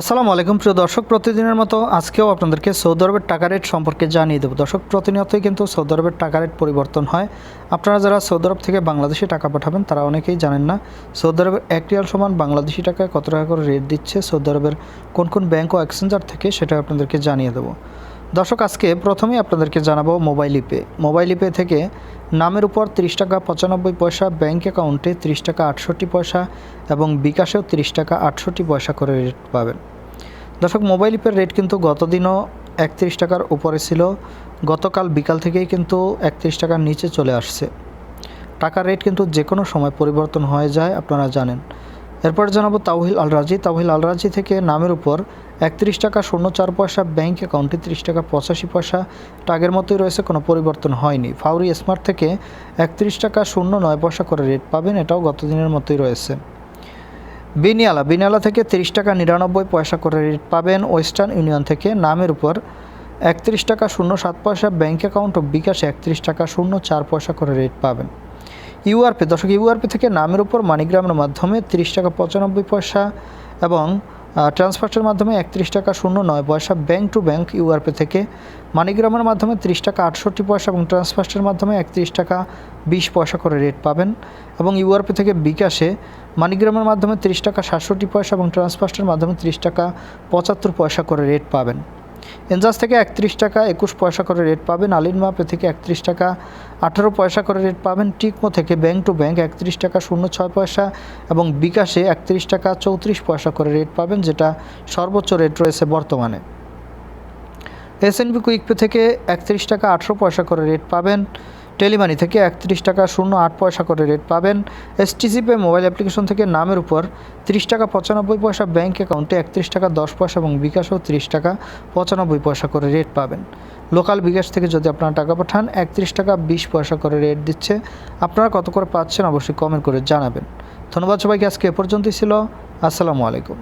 আসসালামু আলাইকুম, প্রিয় দর্শক প্রতিদিনের মতো আজকেও আপনাদেরকে সৌদি আরবের টাকা রেট সম্পর্কে জানিয়ে দেবো। দর্শক, প্রতিনিয়তই কিন্তু সৌদি আরবের টাকা রেট পরিবর্তন হয়। আপনারা যারা সৌদি আরব থেকে বাংলাদেশে টাকা পাঠাবেন, তারা অনেকেই জানেন না, সৌদি আরবের এক রিয়াল সমান বাংলাদেশি টাকায় কত টাকা করে রেট দিচ্ছে, সৌদি আরবের কোন কোন ব্যাঙ্ক ও এক্সচেঞ্জার থেকে সেটা আপনাদেরকে জানিয়ে দেবো। দর্শক, আজকে প্রথমেই আপনাদেরকে জানাব মোবাইল ইপে। মোবাইল ইপে থেকে নামের উপর তিরিশ টাকা পঁচানব্বই পয়সা ব্যাঙ্ক অ্যাকাউন্টে তিরিশ টাকা আটষট্টি পয়সা এবং বিকাশেও তিরিশ টাকা আটষট্টি পয়সা করে রেট পাবেন। দর্শক, মোবাইল ইপের রেট কিন্তু গতদিনও একত্রিশ টাকার উপরে ছিল। গতকাল বিকাল থেকেই কিন্তু একত্রিশ টাকার নিচে চলে আসছে। টাকার রেট কিন্তু যে কোনো সময় পরিবর্তন হয়ে যায়, আপনারা জানেন। এরপর জানাব তাওহিল আল রাজি তাওহিল আল রাজি থেকে নামের উপর একত্রিশ টাকা, শূন্য চার পয়সা, ব্যাংক অ্যাকাউন্টে ত্রিশ টাকা, পঁচাশি পয়সা। টাগের মতোই রয়েছে, কোনো পরিবর্তন হয়নি। ফাউরি স্মার্ট থেকে একত্রিশ টাকা, শূন্য নয় পয়সা করে রেট পাবেন, এটাও গতদিনের মতোই রয়েছে। বিনিয়ালা। বিনিয়ালা থেকে তিরিশ টাকা, নিরানব্বই পয়সা করে রেট পাবেন ওয়েস্টার্ন ইউনিয়ন থেকে। নামের উপর একত্রিশ টাকা, শূন্য সাত পয়সা ব্যাঙ্ক অ্যাকাউন্ট ও বিকাশে একত্রিশ টাকা, শূন্য চার পয়সা করে রেট পাবেন। ইউআরপি, দর্শক, ইউআরপি থেকে নামের উপর মানিগ্রামের মাধ্যমে তিরিশ টাকা পঁচানব্বই পয়সা এবং ট্রান্সফার্টের মাধ্যমে একত্রিশ টাকা শূন্য নয় পয়সা ব্যাংক টু ব্যাংক ইউআরপি থেকে মানিগ্রামের মাধ্যমে তিরিশ টাকা আটষট্টি পয়সা এবং ট্রান্সফার্টের মাধ্যমে একত্রিশ টাকা বিশ পয়সা করে রেট পাবেন এবং ইউআরপি থেকে বিকাশে মানিগ্রামের মাধ্যমে তিরিশ টাকা সাতষট্টি পয়সা এবং ট্রান্সফার্টের মাধ্যমে তিরিশ টাকা পঁচাত্তর পয়সা করে রেট পাবেন। এনজাস থেকে একত্রিশ টাকা একুশ পয়সা করে রেট পাবেন। আলিন মাপে থেকে একত্রিশ টাকা আঠারো পয়সা করে রেট পাবেন। টিকমো থেকে ব্যাঙ্ক টু ব্যাংক একত্রিশ টাকা শূন্য ছয় পয়সা এবং বিকাশে একত্রিশ টাকা চৌত্রিশ পয়সা করে রেট পাবেন, যেটা সর্বোচ্চ রেট রয়েছে বর্তমানে। এস এসএনবি কুইকপে থেকে একত্রিশ টাকা আঠেরো পয়সা করে রেট পাবেন। টেলিমানি থেকে একত্রিশ টাকা শূন্য আট পয়সা করে রেট পাবেন। এসটিসি পে মোবাইল অ্যাপ্লিকেশন থেকে নামের উপর তিরিশ টাকা পঁচানব্বই পয়সা ব্যাঙ্ক অ্যাকাউন্টে একত্রিশ টাকা দশ পয়সা এবং বিকাশও ত্রিশ টাকা পঁচানব্বই পয়সা করে রেট পাবেন। লোকাল বিকাশ থেকে যদি আপনারা টাকা পাঠান, একত্রিশ টাকা বিশ পয়সা করে রেট দিচ্ছে। আপনারা কত করে পাচ্ছেন অবশ্যই কমেন্ট করে জানাবেন। ধন্যবাদ সবাইকে, আজকে এ পর্যন্তই ছিল। আসসালামু আলাইকুম।